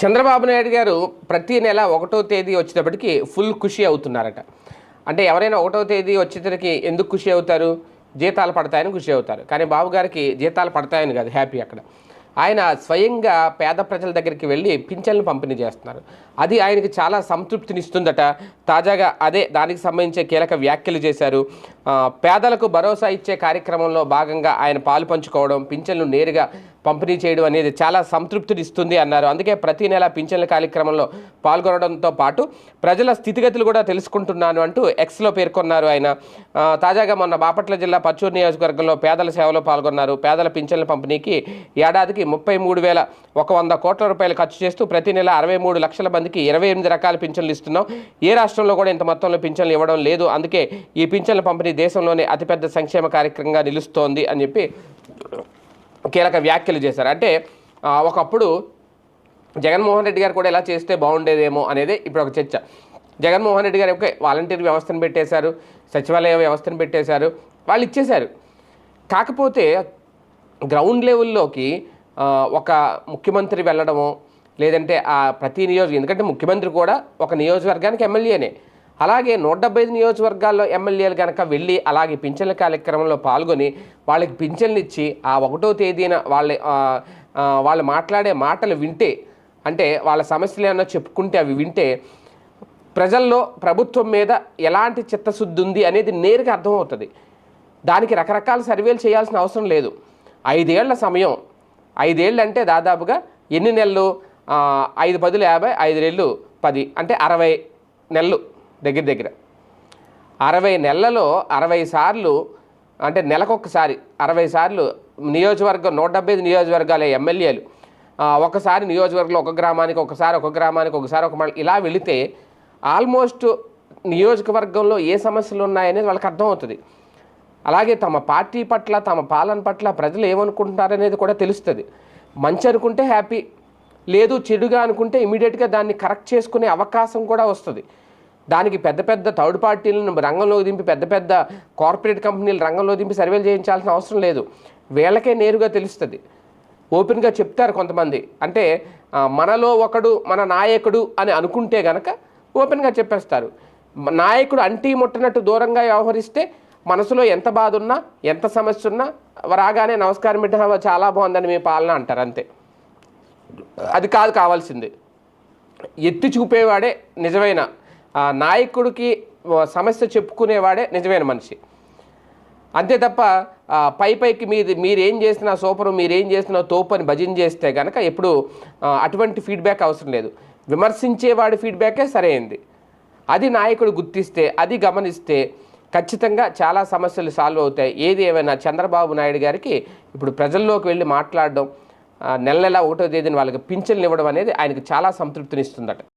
చంద్రబాబు నాయుడు గారు ప్రతి నెల ఒకటో తేదీ వచ్చేటప్పటికి ఫుల్ ఖుషి అవుతున్నారట. అంటే ఎవరైనా ఒకటో తేదీ వచ్చేసరికి ఎందుకు ఖుషి అవుతారు? జీతాలు పడతాయని ఖుషి అవుతారు. కానీ బాబు గారికి జీతాలు పడతాయని కాదు హ్యాపీ అక్కడ. ఆయన స్వయంగా పేద ప్రజల దగ్గరికి వెళ్ళి పింఛన్లు పంపిణీ చేస్తున్నారు. అది ఆయనకి చాలా సంతృప్తినిస్తుందట. తాజాగా అదే దానికి సంబంధించే కీలక వ్యాఖ్యలు చేశారు. పేదలకు భరోసా ఇచ్చే కార్యక్రమంలో భాగంగా ఆయన పాలు పంచుకోవడం పింఛన్లు నేరుగా పంపిణీ చేయడం అనేది చాలా సంతృప్తినిస్తుంది అన్నారు. అందుకే ప్రతి నెల పింఛన్ల కార్యక్రమంలో పాల్గొనడంతో పాటు ప్రజల స్థితిగతులు కూడా తెలుసుకుంటున్నాను అంటూ ఎక్స్లో పేర్కొన్నారు ఆయన. తాజాగా మొన్న బాపట్ల జిల్లా పచ్చూరు నియోజకవర్గంలో పేదల సేవలో పాల్గొన్నారు. పేదల పింఛన్ల పంపిణీకి ఏడాదికి ముప్పై మూడు వేల ఒక వంద కోట్ల రూపాయలు ఖర్చు చేస్తూ ప్రతి నెల అరవై మూడు లక్షల మందికి ఇరవై ఎనిమిది రకాల పింఛన్లు ఇస్తున్నాం. ఏ రాష్ట్రంలో కూడా ఇంత మొత్తంలో పింఛన్లు ఇవ్వడం లేదు. అందుకే ఈ పింఛన్ల పంపిణీ దేశంలోనే అతిపెద్ద సంక్షేమ కార్యక్రమంగా నిలుస్తోంది అని చెప్పి కీలక వ్యాఖ్యలు చేశారు. అంటే ఒకప్పుడు జగన్మోహన్ రెడ్డి గారు కూడా ఇలా చేస్తే బాగుండేదేమో అనేది ఇప్పుడు ఒక చర్చ. జగన్మోహన్ రెడ్డి గారు ఓకే వాలంటీర్ వ్యవస్థను పెట్టేశారు సచివాలయ వ్యవస్థను పెట్టేశారు వాళ్ళు ఇచ్చేశారు. కాకపోతే గ్రౌండ్ లెవెల్లోకి ఒక ముఖ్యమంత్రి వెళ్ళడము లేదంటే ఆ ప్రతి నియోజక ఎందుకంటే ముఖ్యమంత్రి కూడా ఒక నియోజకవర్గానికి ఎమ్మెల్యేనే. అలాగే నూట డెబ్బై ఐదు నియోజకవర్గాల్లో ఎమ్మెల్యేలు కనుక వెళ్ళి అలాగే పింఛన్ల కార్యక్రమంలో పాల్గొని వాళ్ళకి పింఛన్లు ఇచ్చి ఆ ఒకటో తేదీన వాళ్ళ వాళ్ళు మాట్లాడే మాటలు వింటే అంటే వాళ్ళ సమస్యలు ఏమన్నా చెప్పుకుంటే అవి వింటే ప్రజల్లో ప్రభుత్వం మీద ఎలాంటి చిత్తశుద్ధి ఉంది అనేది నేరుగా అర్థమవుతుంది. దానికి రకరకాల సర్వేలు చేయాల్సిన అవసరం లేదు. ఐదేళ్ళ సమయం ఐదేళ్ళు అంటే దాదాపుగా ఎన్ని నెలలు? ఐదు పదులు యాభై ఐదు నెలలు పది అంటే అరవై నెలలు. దగ్గర దగ్గర. అరవై నెలలలో అరవై సార్లు అంటే నెలకొకసారి అరవై సార్లు నియోజకవర్గం నూట డెబ్బై ఐదు నియోజకవర్గాల ఎమ్మెల్యేలు. ఒకసారి నియోజకవర్గంలో ఒక గ్రామానికి ఒకసారి ఒక గ్రామానికి ఒకసారి ఒక ఇలా వెళితే ఆల్మోస్ట్ నియోజకవర్గంలో ఏ సమస్యలు ఉన్నాయనేది వాళ్ళకి అర్థమవుతుంది. అలాగే తమ పార్టీ పట్ల తమ పాలన పట్ల ప్రజలు ఏమనుకుంటున్నారనేది కూడా తెలుస్తుంది. మంచి అనుకుంటే హ్యాపీ లేదు చెడుగా అనుకుంటే ఇమీడియట్గా దాన్ని కరెక్ట్ చేసుకునే అవకాశం కూడా వస్తుంది. దానికి పెద్ద పెద్ద థర్డ్ పార్టీలను రంగంలోకి దింపి పెద్ద పెద్ద కార్పొరేట్ కంపెనీలు రంగంలో దింపి సర్వేలు చేయించాల్సిన అవసరం లేదు. వీళ్ళకే నేరుగా తెలుస్తుంది. ఓపెన్గా చెప్తారు కొంతమంది. అంటే మనలో ఒకడు మన నాయకుడు అని అనుకుంటే గనక ఓపెన్గా చెప్పేస్తారు. నాయకుడు అంటీ ముట్టనట్టు దూరంగా వ్యవహరిస్తే మనసులో ఎంత బాధ ఉన్నా ఎంత సమస్య ఉన్నా రాగానే నమస్కారం పెట్టిన చాలా బాగుందని మీ పాలన అంటారు అంతే. అది కాదు కావాల్సింది. ఎత్తి చూపేవాడే నిజమైన నాయకుడికి సమస్య చెప్పుకునేవాడే నిజమైన మనిషి. అంతే తప్ప పై పైకి మీది మీరేం చేసినా సూపరు మీరేం చేసినా తోపు అని భజన చేస్తే కనుక ఎప్పుడు అటువంటి ఫీడ్బ్యాక్ అవసరం లేదు. విమర్శించేవాడి ఫీడ్బ్యాకే సరైంది. అది నాయకుడు గుర్తిస్తే అది గమనిస్తే ఖచ్చితంగా చాలా సమస్యలు సాల్వ్ అవుతాయి. ఏది ఏమైనా చంద్రబాబు నాయుడు గారికి ఇప్పుడు ప్రజల్లోకి వెళ్ళి మాట్లాడడం నెల నెల ఒకటో తేదీని వాళ్ళకి పింఛన్లు ఇవ్వడం అనేది ఆయనకు చాలా సంతృప్తినిస్తుందట.